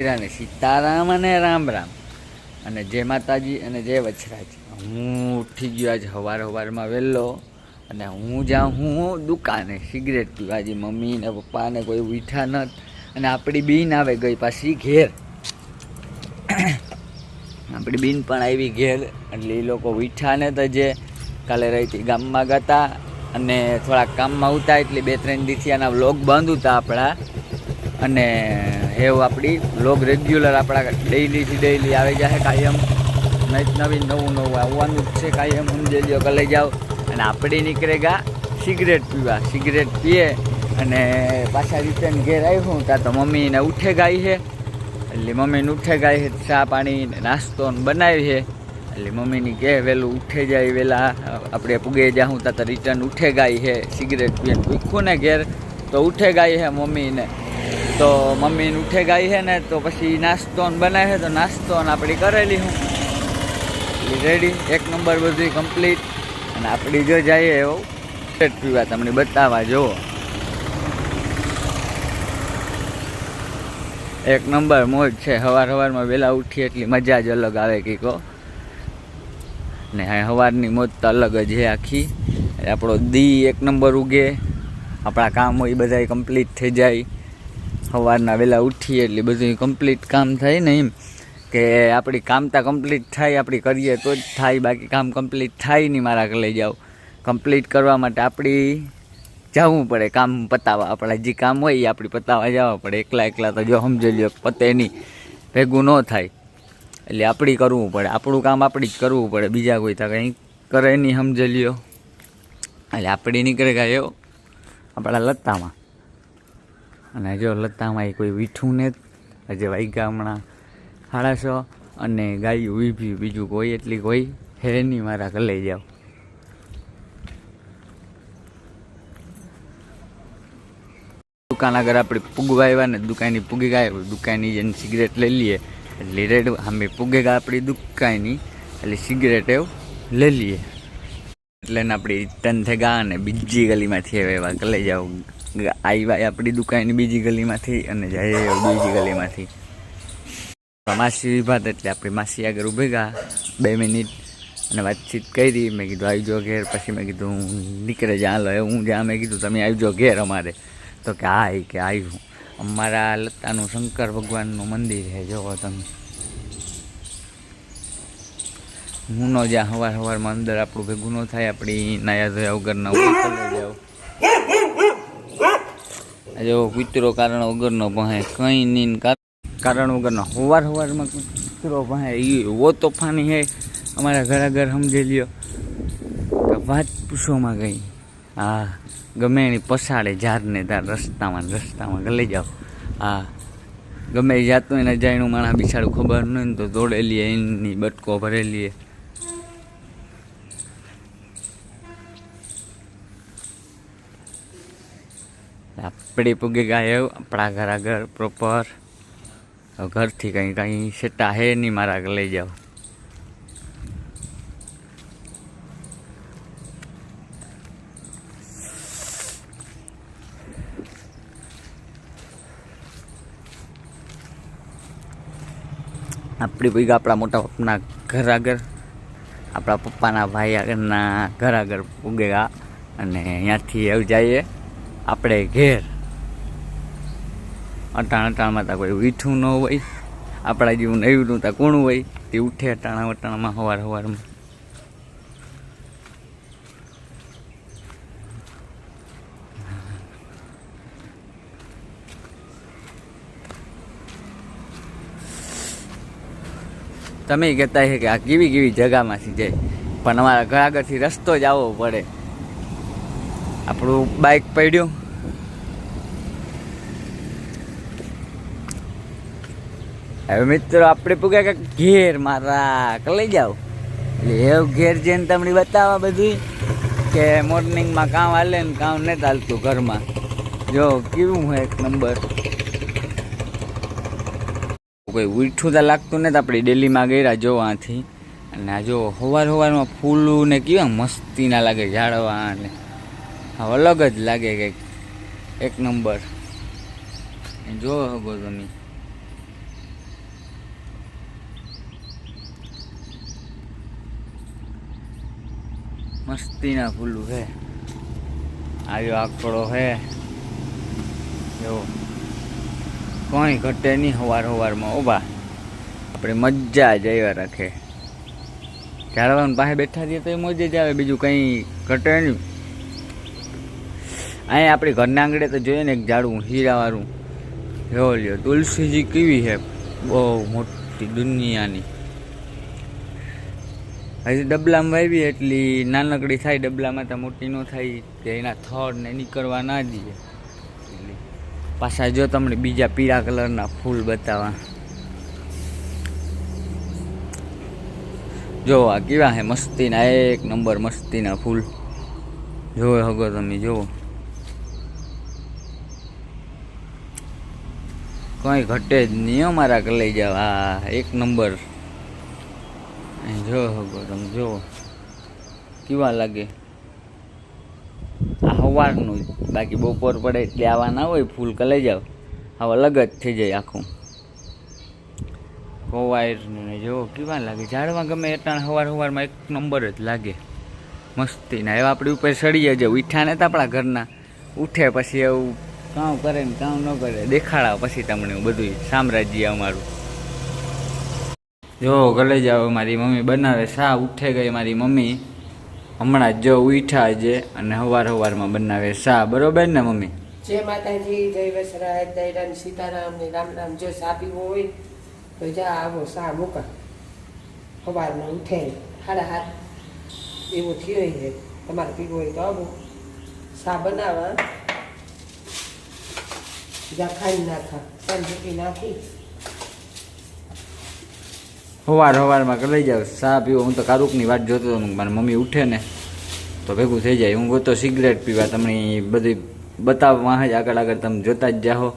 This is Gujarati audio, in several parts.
અને સીતારામ અને રામ રામ. અને જય માતાજી અને જય વછરાજ હું ઉઠી ગયો આજે સવાર હવારમાં વહેલો અને હું જ્યાં હું દુકાને સિગરેટ પીવા. આજે મમ્મી ને પપ્પાને કોઈ ઉઠા નત અને આપણી બીન આવે ગઈ પાછી ઘેર. આપણી બીન પણ આવી ઘેર. એટલે એ લોકો ઉઠ્યા ને તો જે કાલે રહીતી ગામમાં ગતા અને થોડાક કામમાં ઉતા એટલે બે ત્રણ દિવસથી આના વ્લોગ બંધ હતા આપણા. અને એવું આપણી બ્લોગ રેગ્યુલર આપણા ડેઈલીથી ડેઈલી આવી જાય કાયમ? નવી નવી નવું આવવાનું જ છે કાયમ, સમજી લ્યો કે લઈ જાઓ. અને આપણે નીકળે ગા સિગરેટ પીવા. સિગરેટ પીએ અને પાછા રિટર્ન ઘેર આવ્યું ત્યાં તો મમ્મીને ઉઠે ગાય છે. એટલે મમ્મીને ઉઠે ગાય છે, ચા પાણી નાસ્તો બનાવી છે. એટલે મમ્મીની કહે, વહેલું ઉઠે જાય, વહેલા આપણે પૂગે જાઉં. ત્યાં તો રિટર્ન ઉઠે ગાય છે, સિગરેટ પીએ ભૂખું ને ઘેર. તો ઉઠે ગાય છે મમ્મીને. તો મમ્મીને ઉઠે ગાય છે ને, તો પછી નાસ્તો બનાવે છે, તો નાસ્તો આપણી કરેલી હું. રેડી એક નંબર બધી કમ્પ્લીટ અને આપણી જો જઈએ એવું. સિગરેટ પીવા તમને બતાવવા, જુઓ. એક નંબર મોજ છે સવાર સવારમાં વહેલા ઉઠીએ એટલી મજા જ અલગ આવે કીકો ને સવારની મોજ તો અલગ જ છે આખી. આપણો દી એક નંબર ઉગે. આપણા કામ હોય બધા કમ્પ્લીટ થઈ જાય. સવારના વહેલા ઉઠીએ એટલે બધું કમ્પ્લીટ કામ થાય ને એમ. કે આપણી કામતા કમ્પ્લીટ થાય આપણી કરીએ તો જ થાય, બાકી કામ કમ્પ્લીટ થાય નહીં મારા લઈ જાઓ. કમ્પ્લીટ કરવા માટે આપણી જવું પડે કામ પતાવવા આપણા જે કામ હોય એ આપણી પતાવવા જવા પડે. એકલા એકલા તો જો સમજી લ્યો પતે નહીં, ભેગું ન થાય. એટલે આપણી કરવું પડે. આપણું કામ આપણી જ કરવું પડે. બીજા કોઈ તો કંઈ કરે નહીં, સમજી લ્યો. એટલે આપણી નીકળે ગયો આપણા લતામાં. અને જો લતામાં કોઈ વીઠું ને હજે વાગ્યા હમણાં સાડાસો અને ગાયું ઊભી, બીજું કોઈ એટલી કોઈ હે નહીં, મારા ઘર લઈ જાઓ. દુકાન આગળ આપણે પૂગવા આવ્યા ને દુકાનની પૂગી ગયા દુકાનની જઈને સિગરેટ લઈ લઈએ. એટલે રેડ અમે પૂગે ગયા આપણી દુકાનની એટલે સિગરેટ એવું લઈ લઈએ. એટલે આપણી ટન થઈ ગયા અને બીજી ગલીમાંથી કે લઈ જાઓ. આવ્યા આપણી દુકાનની બીજી ગલીમાંથી અને જાય બીજી ગલીમાંથી. માસી વિભાત એટલે આપણી માસી આગળ ઊભી ગયા બે મિનિટ અને વાતચીત કરી. મેં કીધું, આવી જો ઘેર. પછી મેં કીધું, હું નીકળે જ્યાં લો હું જ્યાં, મેં કીધું, તમે આવી આવજો ઘેર અમારે. તો કે, હા કે આવ્યું અમારા લતાનું શંકર ભગવાનનું મંદિર છે, જોવો તમે. હું નો જ્યાં સવાર સવારમાં અંદર આપણું ભેગું ન થાય, આપણી નાયા ધોયા વગરના ઉપર જાઓ જો કૂતરો કારણ વગરનો ભહે કંઈ નહીં, કારણ વગરનો. સવાર હવારમાં કૂતરો ભહે એ એવો તોફાની હે અમારા ઘર આગળ સમજી લ્યો. વાત પૂછોમાં ગઈ. હા, ગમે એની પસાડે ઝાડને તાર રસ્તામાં રસ્તામાં લઈ જાઓ. હા, ગમે એ જાતું એને જાયનું માણસ બિછાડું ખબર નહીં તો દોડેલીએ એની બટકો ભરેલી આપણી પૂગી ગયા એવું આપણા ઘર આગળ પ્રોપર ઘરથી કંઈ કંઈ સેટા હે નહીં મારા આગળ લઈ જાઓ આપણી પૂગી આપણા મોટા પપ્પાના ઘર આગળ આપણા પપ્પાના ભાઈ આગળના ઘર આગળ પૂગેગા અને અહીંયાથી એવું જઈએ આપણે ઘેર અટાણ અટાણમાં તા કોઈ વીઠું ન હોય, આપણા જેવું નહીં તા કોણ હોય, તે ઉઠે અટાણા વટાણામાં સવાર સવારમાં તમે કહેતા છે કે આ કેવી કેવી જગામાંથી જાય, પણ અમારા ઘર આગળથી રસ્તો જ આવવો પડે. આપણું બાઇક પડ્યું. હવે મિત્રો, આપણે પૂગ્યા કે ઘેર મારા લઈ જાઓ. એટલે એવું ઘેર જઈને તમને બતાવવા બધું કે મોર્નિંગમાં કામ હાલે ને કામ નથી હાલતું ઘરમાં. જો કેવું હોય એક નંબર કોઈ ઉઠું તો લાગતું નથી, આપણે ડેલીમાં ગયા જોવાથી અને આ જો સવાર સવારમાં ફૂલું ને કેવા મસ્તી ના લાગે ઝાડવા ને. અલગ જ લાગે કંઈક. એક નંબર જો હગો તમે. મસ્તીના ફૂલું છે આવ્યો આકડો છે જો. કોઈ ઘટે નહીં હવાર હવારમાં ઊભા આપણે મજા જ આવ્યા રાખે. ઝાડવાનું પાસે બેઠા છીએ તો એ મોજે જ આવે, બીજું કંઈ ઘટે નહીં. અહીંયા આપણે ઘરના આંગળે તો જોઈએ ને એક ઝાડવું હીરાવાળું. જો લ્યો, તુલસીજી કેવી છે બહુ મોટી દુનિયાની. હજી ડબલામાં વાવી એટલી નાનકડી થાય, ડબલામાં તો મોટી ન થાય, કે એના થડ ને નીકળવા ના દઈએ. પાછા જો તમને બીજા પીળા કલરના ફૂલ બતાવવા જોવો આ કેવા હે મસ્તીના, એક નંબર મસ્તીના ફૂલ. જોવો હગો તમે જોવો કંઈ ઘટે જ નહીં અમારા જાવ. આ એક નંબર. અહીં જો હગો તમે જુઓ કેવા લાગે? આ સવારનું જ. બાકી બપોર પડે એટલે આવા ના હોય, ફૂલ કલાઈ જાવ હવે અલગ જ થઈ જાય આખું. કોવાયરનું જો કેવા લાગે? ઝાડમાં ગમે એટલા સવાર સવારમાં એક નંબર જ લાગે. મસ્તી ના એવા આપણી ઉપર સળીએ જાવ. ઉઠ્યા ને આપણા ઘરના. ઉઠે પછી એવું કામ કરે ને કામ ન કરે. દેખાડા પછી તમને બધું સામ્રાજ્ય અમારું. જો ગલે જાઓ, મારી મમ્મી બનાવે શા ઉઠે ગઈ મારી મમ્મી. હમણાં જો ઉઠા છે અને સવાર સવારમાં બનાવે સા. બરોબર ને, મમ્મી? જય માતાજી, જય વસરાય, જય રામ સીતારામ ને રામ રામ. જો સા પીવો હોય, તો જા આવો સા મૂકા. હવારમાં ઉઠે. સાડા હાથ એવું થયું છે. તમારે પીવો હોય તો આવો. સા બનાવવા જા ખાઈ નાખા. સંજીપી નાખી. સવાર સવારમાં લઈ જાવ ચા પીવો. હું તો કારુકની વાત જોતો હતો. મારી મમ્મી ઉઠે ને તો ભેગું થઈ જાય. હું ગોતો સિગરેટ પીવા. તમને બધી બતાવવા જ આગળ આગળ તમે જોતા જ જાઓ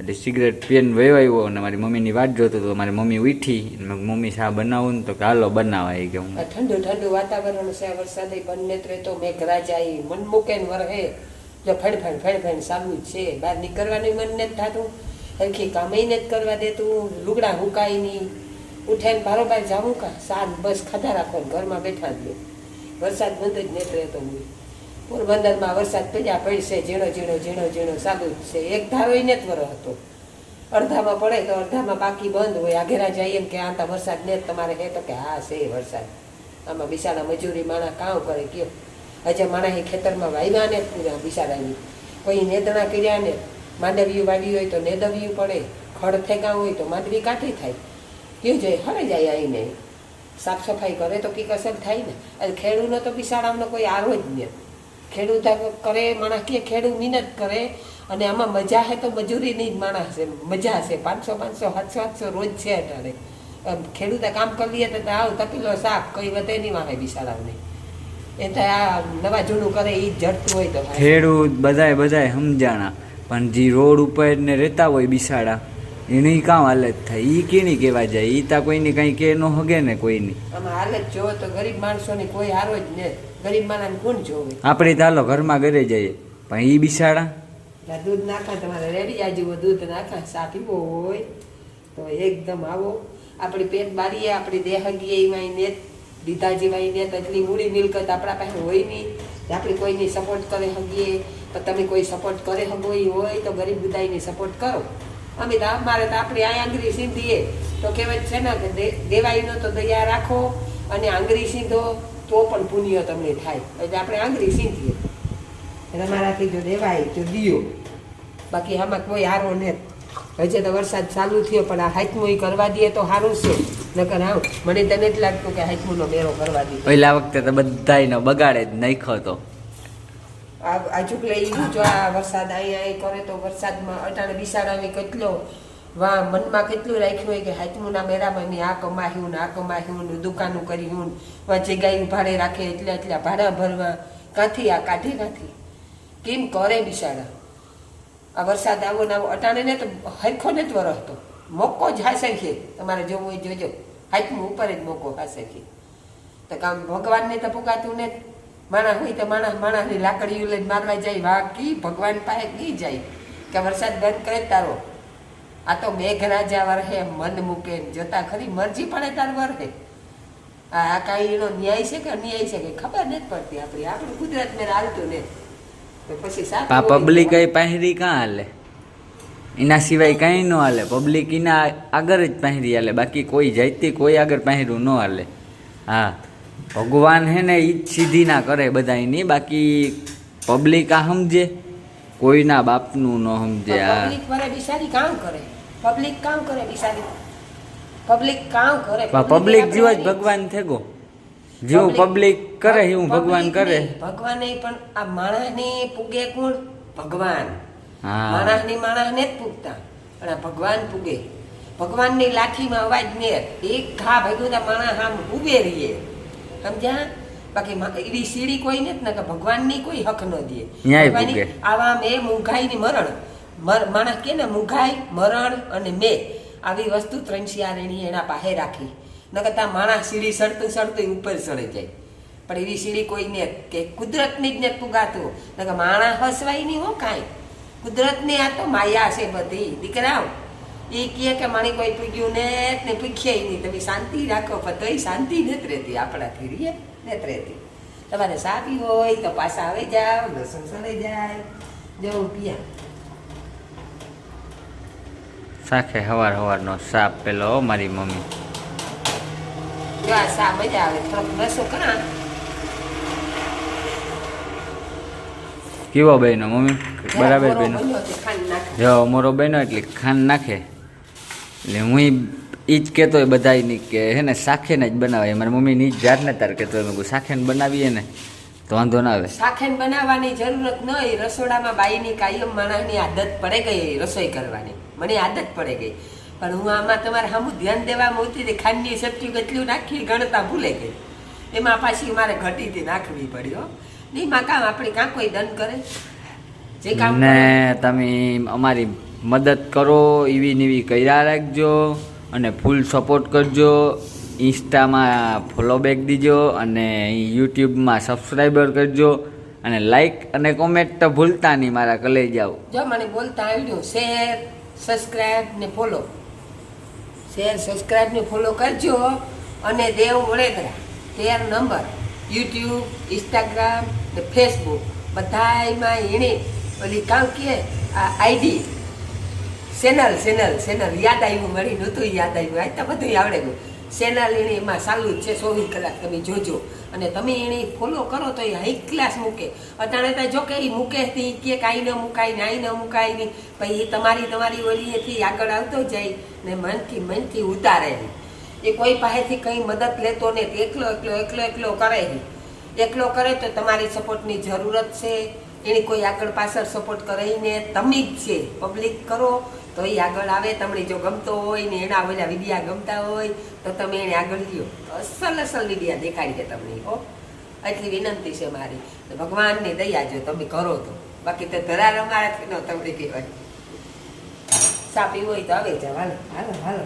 એટલે સિગરેટ પીને વહેવાયો અને મારી મમ્મીની વાત જોતો હતો. મારી મમ્મી ઉઠી. મમ્મી, ચા બનાવું ને તો કે હાલો બનાવા એ કે હું ઠંડુ ઠંડુ વાતાવરણ છે. વરસાદે બંને તો મેઘરાજા ઈ મન મૂકે ને વરહે. જો ફેડ ફેણ ફેડ ચાલુ છે. બહાર નીકળવાનું મન નથી થતું. હરખી કામે નથી કરવા દેતું. લુગડા હુકાય નહીં. ઉઠે મારો ભાઈ જાવું કા? સાત બસ, ખાધા રાખો ને ઘરમાં બેઠા જ નહીં વરસાદ બંધ જ નથી રહેતો હું પોરબંદરમાં વરસાદ પડ્યા પડશે, ઝીણો ઝીણો ઝીણો ઝીણો સાબુ છે. એક ધારો ય જ વરો હતો. અડધામાં પડે તો અડધામાં બાકી બંધ હોય. આઘેરા જઈએ એમ કે આ તો વરસાદ ને તમારે હે તો કે હા, છે વરસાદ. આમાં બિસાડા મજૂરી માણા કામ કરે કયો. હજે માણા એ ખેતરમાં વાવ્યા ને પૂરા બિસાડાની. કોઈ નેદણા કર્યા ને માંડવીયું વાવ્યું હોય તો નેદવ્યું પડે. ખડ થેગા હોય તો માંડવી કાઠી થાય. કયો જાય હરે જાય આવીને સાફ સફાઈ કરે તો કંઈક અસર થાય ને. અને ખેડૂનો તો બિચારાનો કોઈ આરો જ નહીં. ખેડૂત કરે, માણસ કે ખેડૂત મહેનત કરે અને આમાં મજા હે તો મજૂરીની જ માણસ છે. મજા છે. પાંચસો પાંચસો, સાતસો સાતસો રોજ છે અટાણે. ખેડૂતે કામ કરી લઈએ તો આવ, તપીલો સાફ, કઈ વધે નહીં મારે બિસાડાવને. એ તો આ નવા જૂનું કરે એ જ જડતું હોય તો ખેડૂત બધાય બધાય સમજાણા. પણ જે રોડ ઉપર ને રહેતા હોય બિસાડા એની કામ હાલત થાય. એ કેની કહેવા જાય? એ તા કોઈની કંઈ કે ન હગે ને કોઈની. આમાં હાલત જોવો તો ગરીબ માણસોની કોઈ હારો જ ને ગરીબ માણસને કોણ જોવે? આપણે ચાલો ઘરમાં ઘરે જઈએ. પણ એ બિસાડા? દૂધ નાખા તમારે રેડી આજુ દૂધ નાખા સા પીવો હોય તો એકદમ આવો. આપણી પેટ બારીએ આપણી દેહગીએ એમાં ને દીધા જેવા ને એટલી મૂડી મિલકત આપણા પાસે હોય નહીં. કે આપણે કોઈની સપોર્ટ કરે હગીએ તો તમે કોઈ સપોર્ટ કરે હગો એ હોય તો ગરીબ બધાને સપોર્ટ કરો. અમે તો અમારે તો આપણી આ આંગળી સીધીએ. તો કહેવત છે ને કે દેવાઈનો તો દયા રાખો અને આંગળી સીંધો તો પણ પુણ્ય તમને થાય. એટલે આપણે આંગળી સીંધીએ. એટલે જો દેવાય તો દિયો. બાકી આમાં કોઈ હારો ને હજે તો વરસાદ ચાલુ થયો, પણ આ હાથમું એ કરવા દઈએ તો સારું છે. નકર આવ મને તને જ લાગતું કે હાથમુંનો મેળો કરવા દઈએ. પહેલા વખતે તો બધાયનો બગાડે જ નાખ્યો તો આ ચૂકલે ઈ જો આ વરસાદ અહીંયા એ કરે તો વરસાદમાં અટાણે બિસાડાને કેટલો વા મનમાં કેટલું રાખ્યું હોય કે હાથમુના મેરામાં મેં આ કમાયું ને આ કમાયું ને દુકાનું કર્યું વા જગ્યાએ ભાડે રાખે એટલે એટલા ભાડા ભરવા કાંથી આ કાઢી કાંથી? કેમ કરે બિસાડા? આ વરસાદ આવો ને આવો અટાણે ને તો હરખો ને જ વરસતો મોકો જ હાસે છે. તમારે જોવું હોય જોજો. હાથમું ઉપર જ મોકો હાસે છે. તો કામ ભગવાનને તો પુગાતું ને માણસ હોય તો માણસ માણસની લાકડીઓ લઈને મારવા જાય વાહ કી ભગવાન પાસે કી જાય? કે વરસાદ બંધ કરે તારો. આ તો મેઘરાજા વરહે મન મૂકે જોતા ખરી મરજી પડે તાર વરહે. આ આ કાંઈ એનો ન્યાય છે કે અન્યાય છે કે ખબર નથી પડતી આપણી. આપણું ગુજરાત મેં હાલતું ને તો પછી પબ્લિક એ પહેરી કાં હાલે? એના સિવાય કાંઈ ન હાલે. પબ્લિક એના આગળ જ પહેરી હાલે. બાકી કોઈ જાતિ કોઈ આગળ પહેર્યું ન હાલે. હા. ભગવાન હે ને એ જ સીધી ના કરે બધાની બાકી પબ્લિક આ સમજે કોઈના બાપનું ન સમજે આ. પબ્લિક વરે બિચારી કામ કરે. પબ્લિક કામ કરે બિચારી પબ્લિક કામ કરે. પબ્લિક જેવો જ ભગવાન થેગો. જેવું પબ્લિક કરે એવું ભગવાન કરે. ભગવાન નહીં પણ આ માણસને પૂગે કોણ? ભગવાન. હા. માણસની માણસને જ પૂગતા. પણ આ ભગવાન પૂગે. ભગવાનની લાઠીમાં અવાજ ને એક ઘા ભેગું તો માણસ આમ ઉભે રહીએ. સમજ્યા? બાકી એવી સીડી કોઈ નથી ને કે ભગવાનની કોઈ હક ન દે. આવા મેં મૂંઘાઈની મરણ. માણસ કે ને મૂંઘાઈ મરણ અને મેં. આવી વસ્તુ ત્રણસિયારેણી એના પાસે રાખી. ન કરતા માણસ સીડી સડતું સડતું ઉપર સડે જાય. પણ એવી સીડી કોઈ ને કે કુદરતની જ ને પુગાતું. ન કે માણસ હસવાય નહીં હો કાંઈ. કુદરતની આ તો માયા છે બધી. દીકરાઓ એ કહે કે મારી કોઈ પૂગ્યું ને ને પૂછ્યાય નહીં. તમે શાંતિ રાખો પણ તોય શાંતિ નથી રહેતી આપણાથી રીએ નથી રહેતી તમારે સાપી હોય તો પાછા આવી જાવ લસણ સડાઈ જાય. જવું પિયા. સાખે હવાર હવારનો સાપ પેલો મારી મમ્મી. જો આ સાપ મજા આવે થોડોક રસો કરા કેવો બહેનો મમ્મી? બરાબર બહેનો. જો મોરો બહેનો એટલે ખાંડ નાખે. એટલે હું ઈ જ કહેતો હોય બધાયની કે હે ને શાખેને જ બનાવાય. મારી મમ્મીની ની જ જાતને તાર કહેતો હોય. મેં શાખેને બનાવીએ ને તો વાંધો ના આવે. શાખેન બનાવવાની જરૂરત ન હોય. રસોડામાં બાઈની કાયમ માણસની આદત પડે ગઈ રસોઈ કરવાની. મને આદત પડે ગઈ. પણ હું આમાં તમારે સામું ધ્યાન દેવામાં ઉતરી હતી ખાંડની સેફટી કેટલું નાખી ગણતા ભૂલે ગઈ. એમાં પાછી મારે ઘટીથી નાખવી પડી હો. નહીં માં કામ આપણે કાં કોઈ દંડ કરે? જે કામ ને તમે અમારી મદદ કરો એવી ને એવી કર્યા રાખજો અને ફૂલ સપોર્ટ કરજો. ઇન્સ્ટામાં ફોલો બેક દીજો અને યુટ્યુબમાં સબસ્ક્રાઈબર કરજો. અને લાઈક અને કોમેન્ટ તો ભૂલતા નહીં મારા કલે જાઓ જો મને બોલતા આવડ્યું શેર સબસ્ક્રાઈબ ને ફોલો શેર સબસ્ક્રાઈબ ને ફોલો કરજો અને દેવ વડેદરા, તેર નંબર, યુટ્યુબ ઇન્સ્ટાગ્રામ ને ફેસબુક બધામાં એણે ઓલી કામ કે, આ આઈડી ચેનલ ચેનલ ચેનલ યાદ આવ્યું મળી નહોતું યાદ આવ્યું આજ તો બધું આવડે ગયું ચેનલ એણે એમાં ચાલુ જ છે, ચોવીસ કલાક તમે જોજો. અને તમે એને ફોલો કરો તો એ હાઈ ક્લાસ મૂકે. અટાણે તો જો કે એ મૂકે તે કે કાંઈ ન મુકાય ને આઈ ન મુકાય નહીં. પછી એ તમારી તમારી ઓલીએથી આગળ આવતો જાય ને મનથી મનથી ઉતારે. એ કોઈ પાસેથી કંઈ મદદ લેતો ને એકલો એકલો એકલો એકલો કરે એકલો કરે તો તમારી સપોર્ટની જરૂરત છે. એની કોઈ આગળ પાછળ સપોર્ટ કરીને તમે જ છે. પબ્લિક કરો, તો એ આગળ આવે. તમને જો ગમતો હોય ને એના ઓલા વિડીયા ગમતા હોય, તો તમે એને આગળ લ્યો. અસલ અસલ વિડીયા દે તમને, હો. એટલી વિનંતી છે મારી. ભગવાનને દયા જો તમે કરો તો. બાકી તો ધરાર અમારાથી ન તમને કહેવાય. સાપી હોય તો આવે જાવ હાલો હાલો હાલો.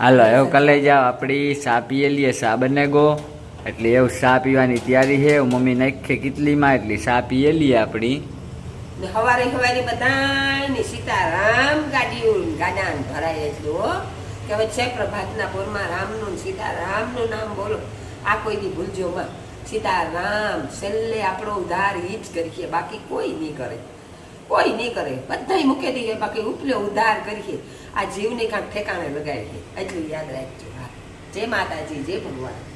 હાલો એવું કલે જાઓ. આપણી સાપીએ લઈએ સાબને ગો એટલે એવું ચા પીવાની તૈયારી છે? મમ્મી નાખે કેટલીમાં એટલી ચા પીએ લઈએ આપણી હવારે હવારે બધાયની સીતારામ ગાડી ગાડાન ભરાય એટલું કે હવે છે પ્રભાતના પોરમાં રામનું સીતારામનું નામ બોલો. આ કોઈ દી ભૂલજો માં. સીતારામ, છેલ્લે આપણો ઉધાર ઈ કરીએ, બાકી કોઈ નહીં કરે. કોઈ નહીં કરે. બધાય મૂકી દઈએ, બાકી ઉપલો ઉધાર કરીએ. આ જીવને કાંઈક ઠેકાણે લગાવીએ. એટલું યાદ રાખજો. હા. જય માતાજી, જય ભગવાન.